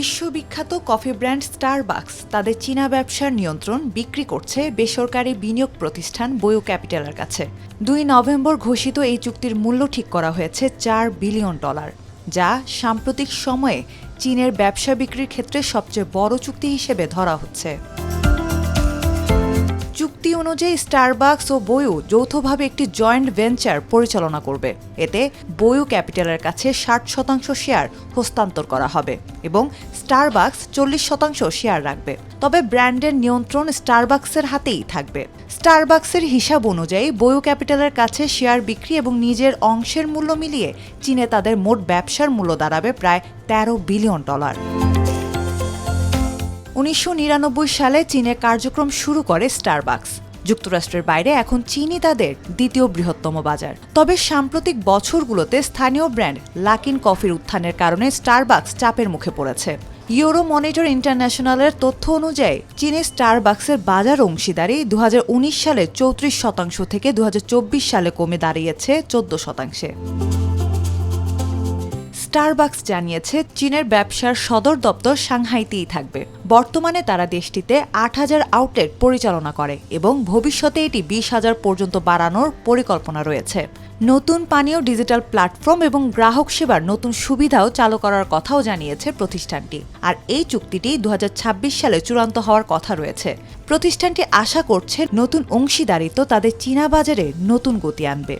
বিশ্ববিখ্যাত coffee brand Starbucks তাদের চীনা ব্যবসার নিয়ন্ত্রণ বিক্রি করছে বেসরকারি বিনিয়োগ প্রতিষ্ঠান বয়ো ক্যাপিটালের কাছে। দুই নভেম্বর ঘোষিত এই চুক্তির মূল্য ঠিক করা হয়েছে চার বিলিয়ন ডলার, যা সাম্প্রতিক সময়ে চীনের ব্যবসা বিক্রির ক্ষেত্রে সবচেয়ে বড় চুক্তি হিসেবে ধরা হচ্ছে। চুক্তি অনুযায়ী স্টারবাকস ও বয়ু যৌথভাবে একটি জয়েন্ট ভেঞ্চার পরিচালনা করবে। এতে বয়ু ক্যাপিটালের কাছে ষাট শতাংশ শেয়ার হস্তান্তর করা হবে এবং স্টারবাকস চল্লিশ শতাংশ শেয়ার রাখবে। তবে ব্র্যান্ডের নিয়ন্ত্রণ স্টারবাকসের হাতেই থাকবে। স্টারবাকসের হিসাব অনুযায়ী বয়ু ক্যাপিটালের কাছে শেয়ার বিক্রি এবং নিজের অংশের মূল্য মিলিয়ে চীনে তাদের মোট ব্যবসার মূল্য দাঁড়াবে প্রায় তেরো বিলিয়ন ডলার। উনিশশো নিরানব্বই সালে চীনে কার্যক্রম শুরু করে স্টারবাকস যুক্তরাষ্ট্রের বাইরে এখন চীনই তাদের দ্বিতীয় বৃহত্তম বাজার। তবে সাম্প্রতিক বছরগুলোতে স্থানীয় ব্র্যান্ড লাকিন কফির উত্থানের কারণে স্টারবাকস চাপের মুখে পড়েছে। ইউরো মনিটর ইন্টারন্যাশনালের তথ্য অনুযায়ী, চীনে স্টারবাকসের বাজার অংশীদারি দু হাজার উনিশ সালে চৌত্রিশ শতাংশ থেকে দু হাজার চব্বিশ সালে কমে দাঁড়িয়েছে চোদ্দ শতাংশে। স্টারবাকস জানিয়েছে, চীনের ব্যবসার সদর দপ্তর সাংহাইতেই থাকবে। বর্তমানে তারা দেশটিতে আট হাজার আউটলেট পরিচালনা করে এবং ভবিষ্যতে এটি বিশ হাজার পর্যন্ত বাড়ানোর পরিকল্পনা রয়েছে। নতুন পানীয় ডিজিটাল প্ল্যাটফর্ম এবং গ্রাহক সেবার নতুন সুবিধাও চালু করার কথাও জানিয়েছে প্রতিষ্ঠানটি। আর এই চুক্তিটি দু হাজার ছাব্বিশ সালে চূড়ান্ত হওয়ার কথা রয়েছে। প্রতিষ্ঠানটি আশা করছে, নতুন অংশীদারিত্ব তাদের চীনা বাজারে নতুন গতি আনবে।